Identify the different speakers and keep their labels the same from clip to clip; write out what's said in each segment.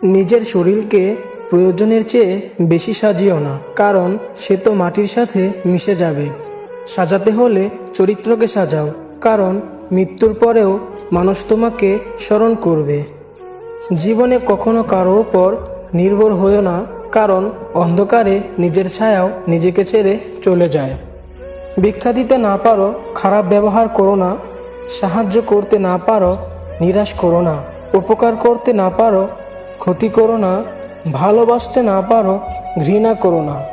Speaker 1: নিজের শরীরকে প্রয়োজনের চেয়ে বেশি সাজিও না, কারণ সে তো মাটির সাথে মিশে যাবে। সাজাতে হলে চরিত্রকে সাজাও, কারণ মৃত্যুর পরেও মানুষ তোমাকে স্মরণ করবে। জীবনে কখনো কারও ওপর নির্ভর হয়েও না, কারণ অন্ধকারে নিজের ছায়াও নিজেকে ছেড়ে চলে যায়। ভিক্ষা দিতে না পারো, খারাপ ব্যবহার করো না, সাহায্য করতে না পারো, নিরাশ করো না, উপকার করতে না পারো ক্ষতি করো না, ভালোবাসতে না পারো, ঘৃণা করো না।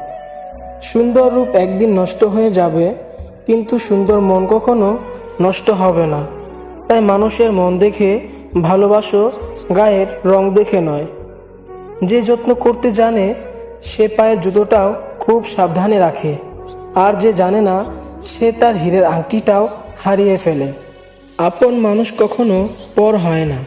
Speaker 1: সুন্দর রূপ একদিন নষ্ট হয়ে যাবে, কিন্তু সুন্দর মন কখনো নষ্ট হবে না। তাই মানুষের মন দেখে ভালোবাসো, গায়ের রং দেখে নয়। যে যত্ন করতে জানে, সে পায়ের জুতোটাও খুব সাবধানে রাখে। আর যে জানে না, সে তার হীরের আংটিটাও হারিয়ে ফেলে। আপন মানুষ কখনো পর হয় না।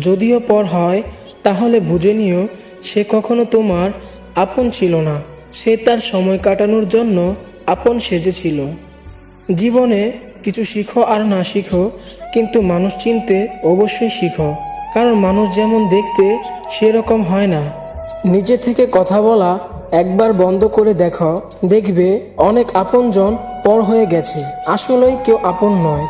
Speaker 1: যদিও পর হয় তাহলে বুঝে নিও, সে কখনো তোমার আপন ছিল না। সে তার সময় কাটানোর জন্য আপন সেজেছিল। জীবনে কিছু শিখো আর না শিখো, কিন্তু মানুষ চিনতে অবশ্যই শিখো। কারণ মানুষ যেমন দেখতে, সেরকম হয় না। নিজে থেকে কথা বলা, একবার বন্ধ করে দেখো, দেখবে অনেক আপনজন পর হয়ে গেছে। আসলেই কেউ আপন নয়।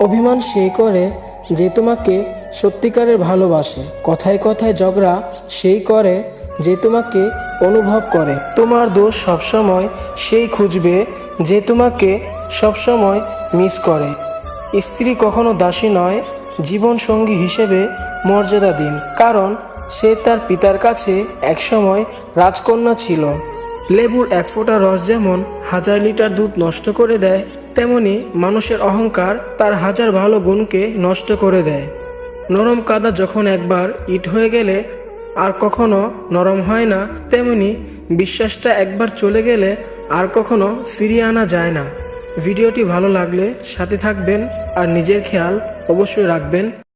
Speaker 1: অভিমান সে করে যে তোমাকে সত্যিকারের ভালোবাসে। কথায় কথায় ঝগড়া সেই করে যে তোমাকে অনুভব করে। তোমার দোষ সবসময় সেই খুঁজবে যে তোমাকে সবসময় মিস করে। স্ত্রী কখনো দাসী নয় জীবন সঙ্গী হিসেবে মর্যাদা দিন। কারণ সে তার পিতার কাছে একসময় রাজকন্যা ছিল। লেবুর এক ফোঁটা রস যেমন হাজার লিটার দুধ নষ্ট করে দেয়, তেমনি মানুষের অহংকার তার হাজার ভালো গুণকে নষ্ট করে দেয়। নরম কাদা যখন একবার ইট হয়ে গেলে আর কখনো নরম হয় না, তেমনি বিশ্বাসটা একবার চলে গেলে আর কখনো ফিরিয়ে আনা যায় না। ভিডিওটি ভালো লাগলে সাথে থাকবেন আর নিজের খেয়াল অবশ্যই রাখবেন।